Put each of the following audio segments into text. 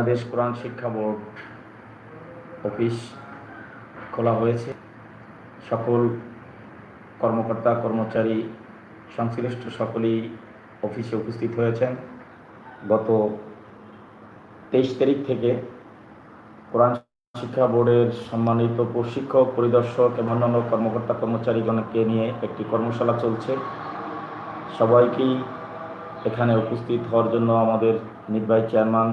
বাংলাদেশ কোরআন শিক্ষা board office খোলা হয়েছে। সকল কর্মকর্তা, কর্মচারী, সংশ্লিষ্ট সকলেই অফিসে উপস্থিত হয়েছেন। গত তেইশ তারিখ থেকে কোরআন শিক্ষা বোর্ডের সম্মানিত প্রশিক্ষক, পরিদর্শক এবং অন্যান্য কর্মকর্তা, কর্মচারীগণকে নিয়ে একটি কর্মশালা চলছে। সবাইকেই এখানে উপস্থিত হওয়ার জন্য আমাদের নির্বাহী চেয়ারম্যান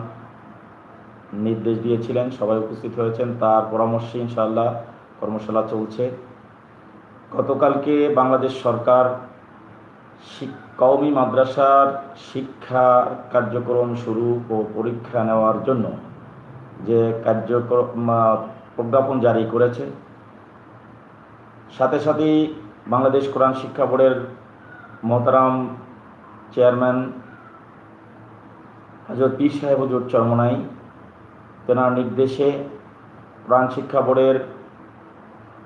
নির্দেশ দিয়েছিলেন, সবাই উপস্থিত হয়েছেন। তার পরামর্শে ইনশাআল্লাহ কর্মশালা চলছে। গতকালকে বাংলাদেশ সরকার কওমি মাদ্রাসার শিক্ষা কার্যক্রম শুরু ও পরীক্ষা নেওয়ার জন্য যে কার্যক্রম প্রজ্ঞাপন জারি করেছে। সাথে সাথেই বাংলাদেশ কোরআন শিক্ষা বোর্ডের মহতারাম চেয়ারম্যান হাজর পীর সাহেব হজুর চরমনাই তেনার নির্দেশে প্রাণ শিক্ষা বোর্ডের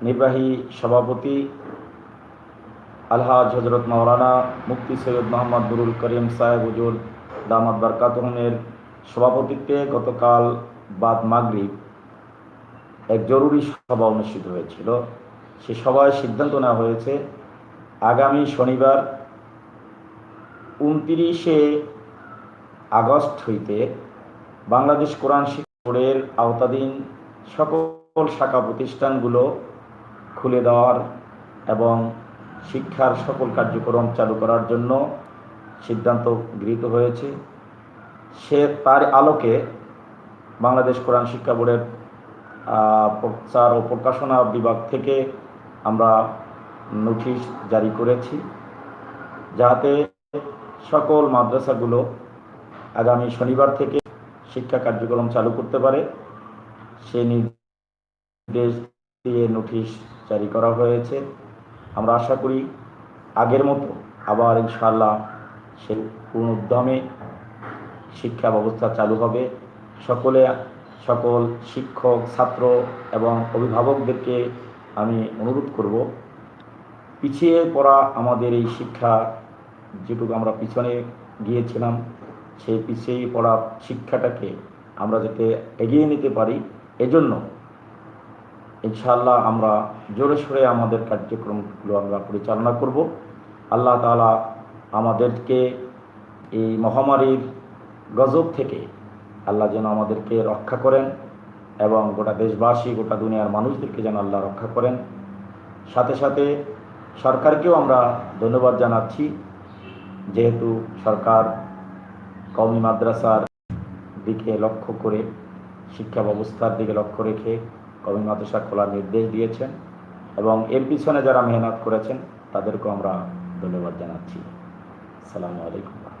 নির্বাহী সভাপতি আলহাজ হজরত মাওলানা মুফতি সৈয়দ মোহাম্মদ নুরুল করিম সাহেব হুজুর দামাদ বারকাতহমের সভাপতিত্বে গতকাল বাদ মাগরিব এক জরুরি সভা অনুষ্ঠিত হয়েছিল। সে সভায় সিদ্ধান্ত নেওয়া হয়েছে, আগামী শনিবার উনতিরিশে আগস্ট হইতে বাংলাদেশ কোরআন বোর্ডের আওতাধীন সকল শাখা প্রতিষ্ঠানগুলো খুলে দেওয়ার এবং শিক্ষার সকল কার্যক্রম চালু করার জন্য সিদ্ধান্ত গৃহীত হয়েছে। সে তার আলোকে বাংলাদেশ কোরআন শিক্ষা বোর্ডের প্রচার ও প্রকাশনা বিভাগ থেকে আমরা নোটিশ জারি করেছি যাতে সকল মাদ্রাসাগুলো আগামী শনিবার থেকে শিক্ষা কার্যক্রম চালু করতে পারে। সে নির্দেশ দিয়ে নোটিশ জারি করা হয়েছে। আমরা আশা করি আগের মতো আবার ইনশাল্লাহ সে পূর্ণ উদ্যমে শিক্ষা ব্যবস্থা চালু হবে। সকলে, সকল শিক্ষক, ছাত্র এবং অভিভাবকদেরকে আমি অনুরোধ করব, পিছিয়ে পড়া আমাদের এই শিক্ষা যেটুকু আমরা পিছনে গিয়েছিলাম সেই পিছিয়ে পড়া শিক্ষাটাকে আমরা যাতে এগিয়ে নিতে পারি। এজন্য ইনশাআল্লাহ আমরা জোরে সোরে আমাদের কার্যক্রমগুলো আমরা পরিচালনা করব। আল্লাহ তাআলা আমাদেরকে এই মহামারীর গজব থেকে আল্লাহ যেন আমাদেরকে রক্ষা করেন এবং গোটা দেশবাসী, গোটা দুনিয়ার মানুষদেরকে যেন আল্লাহ রক্ষা করেন। সাথে সাথে সরকারকেও আমরা ধন্যবাদ জানাচ্ছি। যেহেতু সরকার কওমি মাদ্রাসার দিকে লক্ষ্য করে, শিক্ষা ব্যবস্থার দিকে লক্ষ্য রেখে কমি মাদ্রাসা খোলার নির্দেশ দিয়েছেন এবং এর পিছনে যারা মেহনত করেছেন, তাদেরকেও আমরা ধন্যবাদ জানাচ্ছি। আসসালামু আলাইকুম।